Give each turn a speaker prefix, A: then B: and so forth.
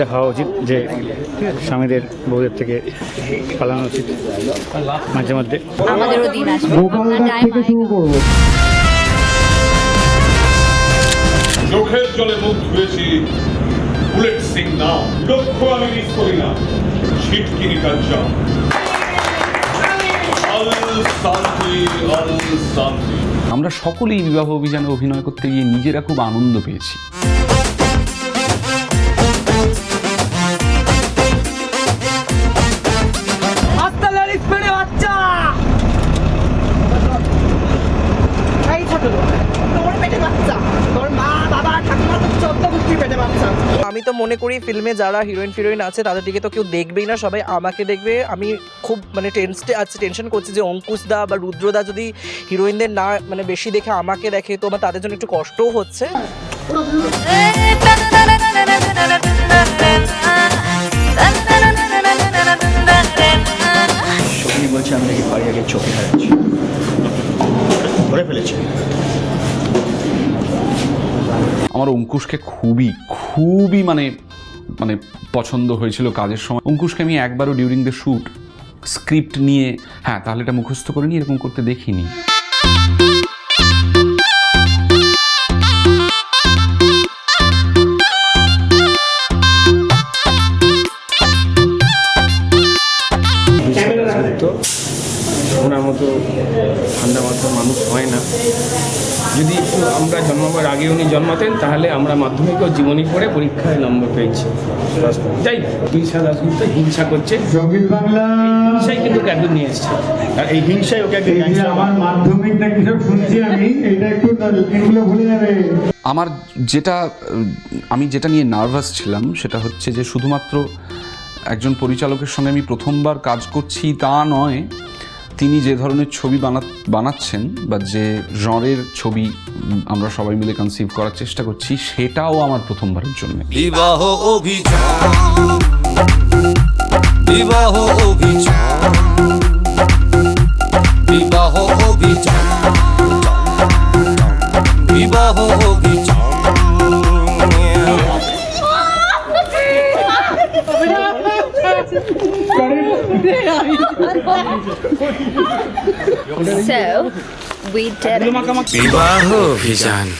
A: এটা খাওয়া উচিত যে স্বামীদের বউদের থেকে পালানো উচিত মাঝে মধ্যে।
B: আমাদেরও দিন আসবে। আমরা টাইম আয়েগা
C: চোখের জলে মুখ ধুয়েছি। বুলেট সিং না লক্ষ্য আমি মিস করি না। ছিটকিনি কাঞ্চা।
D: আমরা সকলেই বিবাহ অভিযানে অভিনয় করতে গিয়ে নিজেরা খুব আনন্দ পেয়েছি।
E: তো মনে করি ফিল্মে যারা হিরোইন ফিরোইন আছে, তাদের দিকে তো কেউ দেখবেই না। সবাই আমাকে দেখবে। আমি খুব মানে টেন্সডে আছে টেনশন করছি যে অঙ্কুশ দা বা রুদ্রদা যদি হিরোইনদের না মানে বেশি দেখে আমাকে দেখে, তো বা তাদের জন্য একটু কষ্টও হচ্ছে।
A: বলছে, আমি নাকি বাড়ি আগে চোখে হারাচ্ছি। ধরে ফেলেছে।
D: আমার অঙ্কুশকে খুবই খুবই মানে মানে পছন্দ হয়েছিল কাজের সময়। অঙ্কুশকে আমি একবারও ডিউরিং দ্য শ্যুট স্ক্রিপ্ট নিয়ে হ্যাঁ তাহলে এটা মুখস্থ করে নিয়ে এরকম করতে দেখিনি।
F: ওনার মতো ঠান্ডা মাথার মানুষ হয় না। যদি একটু আমরা জন্মাবার আগে উনি জন্মাতেন তাহলে আমরা মাধ্যমিক ও জীবনী পড়ে পরীক্ষায় নম্বর পেয়েছি। যাই হিংসা রাজনীতি হিংসা করছে। হিংসাই কিন্তু ক্যাদু নিয়ে এসছে।
A: আর এই হিংসায় ওকে
G: আমার মাধ্যমিকটা কিছু শুনছি আমি এটা একটু এগুলো ভুলে যাবে।
D: আমার যেটা আমি যেটা নিয়ে নার্ভাস ছিলাম সেটা হচ্ছে যে শুধুমাত্র একজন পরিচালকের সঙ্গে আমি প্রথমবার কাজ করছি তা নয়। তিনি যে ধরনের ছবি বানা বানাচ্ছেন বা যে জঁরের ছবি আমরা সবাই মিলে কনসিভ করার চেষ্টা করছি, সেটাও আমার প্রথমবারের জন্য।
H: বিবাহ অভিযান। বিবাহ অভিযান। বিবাহ বিবাহ
B: so we did. it.